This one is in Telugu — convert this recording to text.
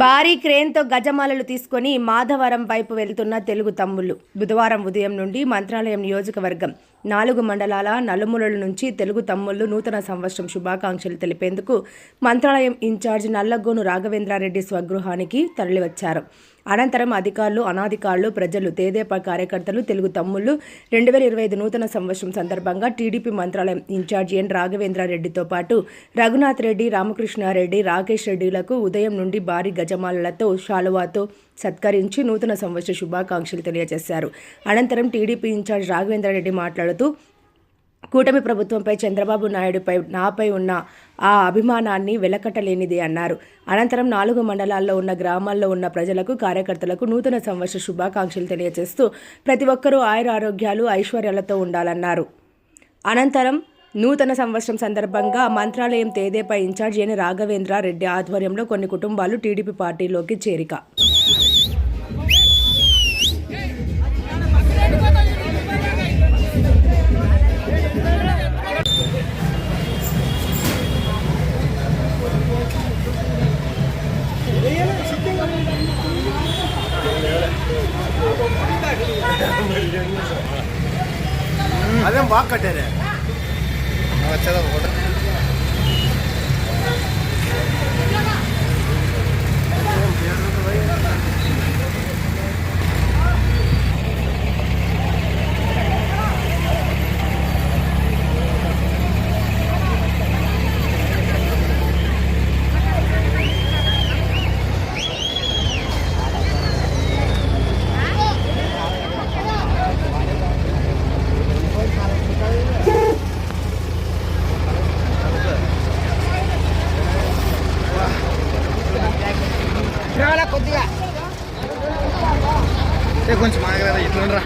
భారీ క్రేన్తో గజమాలలు తీసుకొని మాధవరం వైపు వెళ్తున్న తెలుగు తమ్ముళ్ళు. బుధవారం ఉదయం నుండి మంత్రాలయం నియోజకవర్గం నాలుగు మండలాల నలుమూలల నుంచి తెలుగు తమ్ముళ్ళు నూతన సంవత్సరం శుభాకాంక్షలు తెలిపేందుకు మంత్రాలయం ఇన్ఛార్జ్ నల్లగోను రాఘవేంద్రారెడ్డి స్వగృహానికి తరలివచ్చారు. అనంతరం అధికారులు అనాధికారులు ప్రజలు తేదేపా కార్యకర్తలు తెలుగు తమ్ముళ్ళు రెండు వేల ఇరవై ఐదు నూతన సంవత్సరం సందర్భంగా టీడీపీ మంత్రాలయం ఇన్ఛార్జ్ ఎన్ రాఘవేంద్రారెడ్డితో పాటు రఘునాథ్ రెడ్డి రామకృష్ణారెడ్డి రాకేష్ రెడ్డిలకు ఉదయం నుండి భారీ గజమాలలతో శాలువాతో సత్కరించి నూతన సంవత్సర శుభాకాంక్షలు తెలియజేశారు. అనంతరం టీడీపీ ఇన్ఛార్జ్ రాఘవేంద్రారెడ్డి మాట్లాడుతూ కూటమి ప్రభుత్వంపై చంద్రబాబు నాయుడుపై నాపై ఉన్న ఆ అభిమానాన్ని వెలకట్టలేనిది అన్నారు. అనంతరం నాలుగు మండలాల్లో ఉన్న గ్రామాల్లో ఉన్న ప్రజలకు కార్యకర్తలకు నూతన సంవత్సర శుభాకాంక్షలు తెలియజేస్తూ ప్రతి ఒక్కరూ ఆయుర ఆరోగ్యాలు ఐశ్వర్యాలతో ఉండాలన్నారు. అనంతరం నూతన సంవత్సరం సందర్భంగా మంత్రాలయం తేదేపై ఇన్ఛార్జ్ అయిన రాఘవేంద్ర రెడ్డి ఆధ్వర్యంలో కొన్ని కుటుంబాలు టీడీపీ పార్టీలోకి చేరిక. അതെ വാക്കട്ടെ വെച്ചതാ ఏ కొంచెం ఆగలేదా ఇట్లా రా